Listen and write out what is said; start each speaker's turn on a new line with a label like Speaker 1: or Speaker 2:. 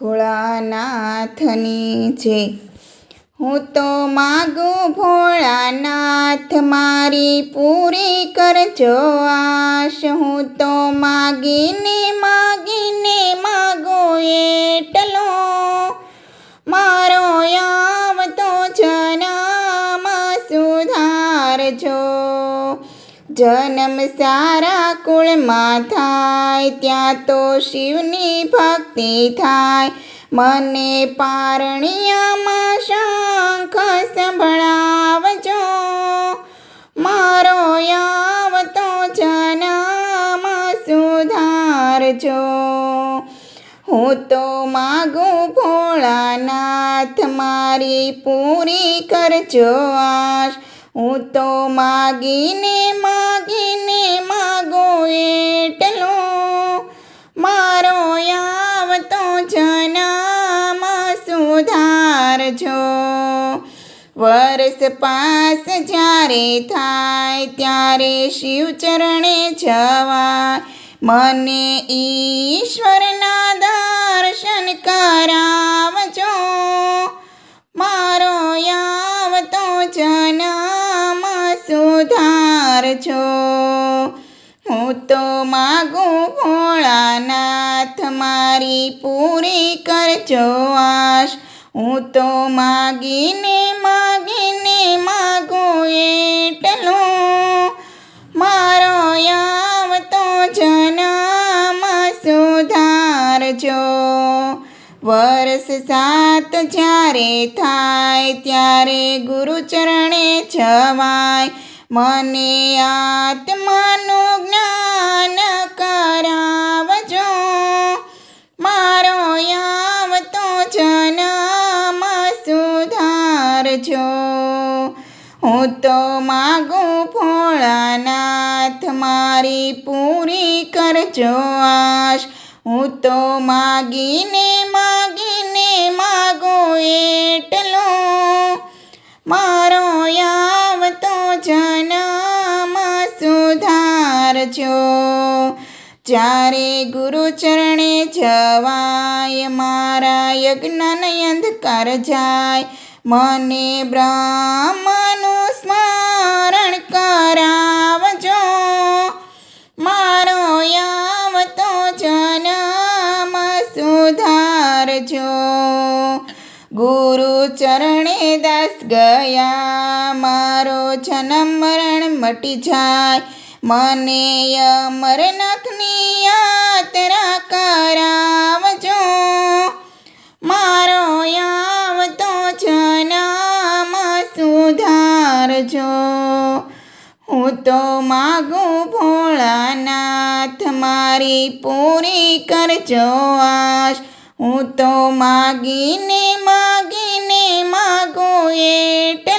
Speaker 1: ભોળાનાથની છે હું તો માગું ભોળાનાથ, મારી પૂરી કરજો આશ હું તો માગીને માગીને માગો એટલો. મારો યામ તો જનામાં સુધારજો. જન્મ સારા કુળમાં થાય, ત્યાં તો શિવની ભક્તિ થાય. મને પારણિયામાં શંખ સંભળાવજો. મારો આવતો જન્મ સુધારજો. હું તો માગું ભોળાનાથ, મારી પૂરી કરજો આશ. હું તો માગીને માગીને માગો એટલો. મારો આવતો જનામાં સુધારજો. વર્ષ પાસ જ્યારે થાય ત્યારે શિવ ચરણે જવાય. મને ઈશ્વરના દર્શન કરાવજો સુધારજો હું તો માગું ભોળાનાથ, મારી પૂરી કરજો આશ. હું તો માગીને માગીને માગું એટલું. મારો આવતો જન્મ સુધારજો. વર્ષ સાત જ્યારે થાય, ત્યારે ગુરુચરણે જવાય. મને આત્માનું જ્ઞાન કરાવજો. મારો આવતો જન્મ સુધારજો. હું તો માગું ભોળાનાથ, મારી પૂરી કરજો આશ. હું તો માગીને સુધારજો જ્યારે ગુરુ ચરણે જવાય, મારા યજ્ઞનો અંધકાર જાય. મને બ્રહ્મનું સ્મરણ કરાવજો. મારો આવતો જન્મ સુધારજો. ગુરુ ચરણે દાસ ગયા, મારો જન્મ મરણ મટી જાય. મને અમરનાથની યાત્રા કરાવજો મારો આવતો જનામ સુધારજો. હું તો માગું ભોળાનાથ, મારી પૂરી કરજો આશ. હું તો માગીને માગીને માગું એટલે